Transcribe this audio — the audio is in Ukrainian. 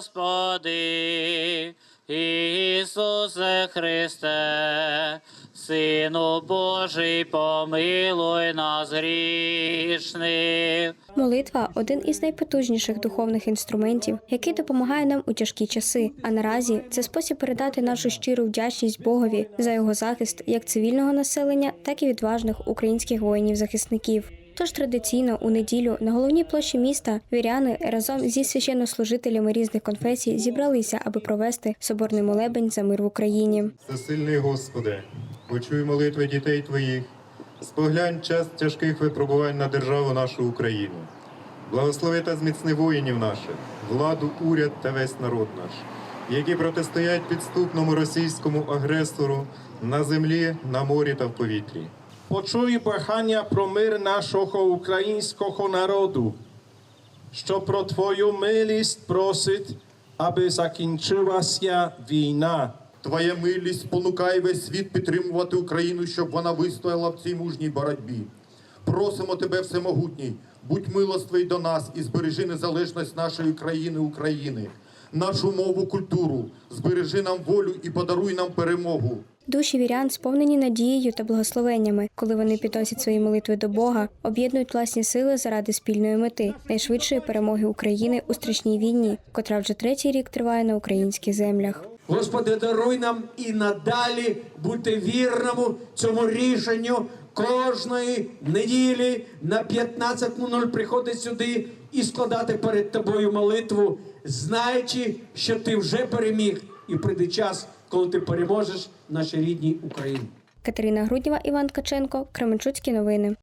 Господи, Ісусе Христе, Сину Божий, помилуй нас грішних. Молитва один із найпотужніших духовних інструментів, який допомагає нам у тяжкі часи. А наразі це спосіб передати нашу щиру вдячність Богові за його захист як цивільного населення, так і відважних українських воїнів-захисників. Тож традиційно у неділю на головній площі міста віряни разом зі священнослужителями різних конфесій зібралися, аби провести соборний молебень за мир в Україні. Всесильний Господи, почуй молитви дітей Твоїх, споглянь час тяжких випробувань на державу нашу Україну. Благослови та зміцни воїнів наших, владу, уряд та весь народ наш, які протистоять підступному російському агресору на землі, на морі та в повітрі. Почуй прохання про мир нашого українського народу, що про Твою милість просить, аби закінчилася війна. Твоя милість спонукає весь світ підтримувати Україну, щоб вона вистояла в цій мужній боротьбі. Просимо тебе, всемогутній, будь милостивий до нас і збережи незалежність нашої країни України, нашу мову, культуру, збережи нам волю і подаруй нам перемогу. Душі вірян сповнені надією та благословеннями, коли вони підносять свої молитви до Бога, об'єднують власні сили заради спільної мети найшвидшої перемоги України у страшній війні, котра вже третій рік триває на українських землях. Господи, даруй нам і надалі бути вірному цьому рішенню кожної неділі на 15.00 приходити сюди і складати перед тобою молитву, знаючи, що ти вже переміг, і прийде час, коли ти переможеш нашій рідній Україні. Катерина Грудніва, Іван Ткаченко, Кременчуцькі новини.